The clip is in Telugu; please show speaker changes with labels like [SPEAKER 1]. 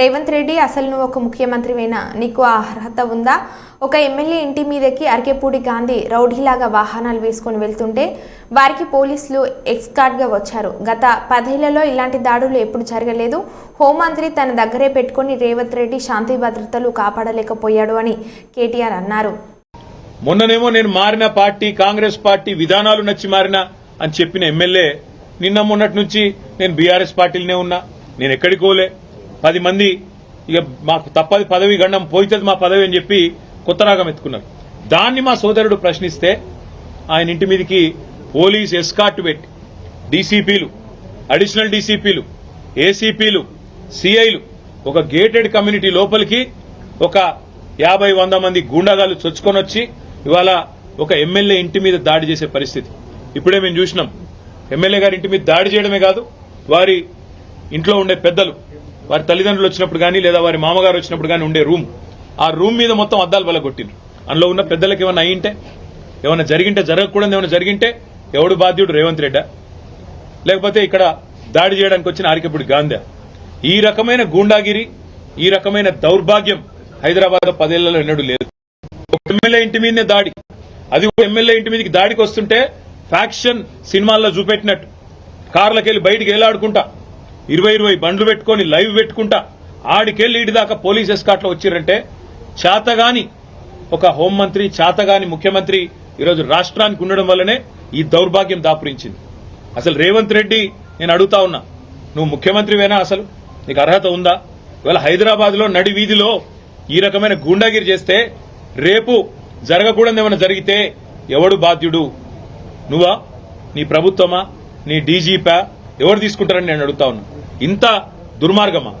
[SPEAKER 1] రేవంత్ రెడ్డి అసలు నువ్వు ఒక ముఖ్యమంత్రివేనా? నీకు ఆ అర్హత ఉందా? ఒక ఎమ్మెల్యే ఇంటి మీదకి అరకెపూడి గాంధీ రౌడీలాగా వాహనాలు వేసుకొని వెళ్తుంటే వారికి పోలీసులు ఎక్స్కార్ట్గా వచ్చారు. గత పదేళ్ళలో ఇలాంటి దాడులు ఎప్పుడు జరగలేదు. హోంమంత్రి తన దగ్గరే పెట్టుకొని రేవంత్ రెడ్డి శాంతి భద్రతలు కాపాడలేకపోయాడు అని కేటీఆర్ అన్నారు.
[SPEAKER 2] మొన్ననేమో నేను మారిన పార్టీ కాంగ్రెస్ పార్టీ విధానాలు నచ్చి మారిన అని చెప్పిన ఎమ్మెల్యే నిన్న మొన్నటి నుంచి నేను బీఆర్ఎస్ పార్టీలోనే ఉన్నా. నేను ఎక్కడికోలే పది మంది ఇక మాకు తప్పది పదవి గండం పోయితుంది మా పదవి అని చెప్పి కొత్త రాగం ఎత్తుకున్నారు. దాన్ని మా సోదరుడు ప్రశ్నిస్తే ఆయన ఇంటి మీదకి పోలీస్ ఎస్కాట్ పెట్టి డీసీపీలు అడిషనల్ డీసీపీలు ఏసీపీలు సిఐలు ఒక గేటెడ్ కమ్యూనిటీ లోపలికి ఒక యాభై వంద మంది గూండాగాలు చొచ్చుకొని వచ్చి ఇవాళ ఒక ఎమ్మెల్యే ఇంటి మీద దాడి చేసే పరిస్థితి. ఇప్పుడే మేము చూసినాం. ఎమ్మెల్యే గారి ఇంటి మీద దాడి చేయడమే కాదు వారి ఇంట్లో ఉండే పెద్దలు వారి తల్లిదండ్రులు వచ్చినప్పుడు కానీ లేదా వారి మామగారు వచ్చినప్పుడు కానీ ఉండే రూమ్. ఆ రూమ్ మీద మొత్తం అద్దాలు వల్ల అందులో ఉన్న పెద్దలకు ఏమైనా అయ్యింటే ఏమైనా జరిగింటే జరగకూడదు ఏమైనా జరిగింటే ఎవడు బాధ్యుడు? రేవంత్ రెడ్డా. లేకపోతే ఇక్కడ దాడి చేయడానికి వచ్చిన ఆరికపుడి గాంధీ. ఈ రకమైన గూండాగిరి ఈ రకమైన దౌర్భాగ్యం హైదరాబాద్ పదేళ్ళలో ఎన్నడూ లేదు. ఒక ఎమ్మెల్యే ఇంటి మీదనే దాడి. అది ఎమ్మెల్యే ఇంటి మీదకి దాడికి వస్తుంటే ఫ్యాక్షన్ సినిమాల్లో చూపెట్టినట్టు. కార్లకెళ్ళి బయటికి వెళ్ళాడుకుంటా ఇరవై ఇరవై బండ్లు పెట్టుకొని లైవ్ పెట్టుకుంటా. ఆడికెళ్ళి ఇటు దాకా పోలీస్ ఎస్కాట్లో వచ్చారంటే చేతగాని ఒక హోంమంత్రి చేతగాని ముఖ్యమంత్రి ఈరోజు రాష్ట్రానికి ఉండడం వల్లనే ఈ దౌర్భాగ్యం దాపురించింది. అసలు రేవంత్ రెడ్డి నేను అడుగుతా ఉన్నా నువ్వు ముఖ్యమంత్రివేనా అసలు? నీకు అర్హత ఉందా? ఇవాళ హైదరాబాద్లో నడి వీధిలో ఈ రకమైన గూండాగిరి చేస్తే రేపు జరగకూడదు ఏమైనా జరిగితే ఎవడు బాధ్యుడు? నువ్వా? నీ ప్రభుత్వమా? నీ డీజీపా? ఎవరు తీసుకుంటారని నేను అడుగుతా ఉన్నా. ఇంత దుర్మార్గమా?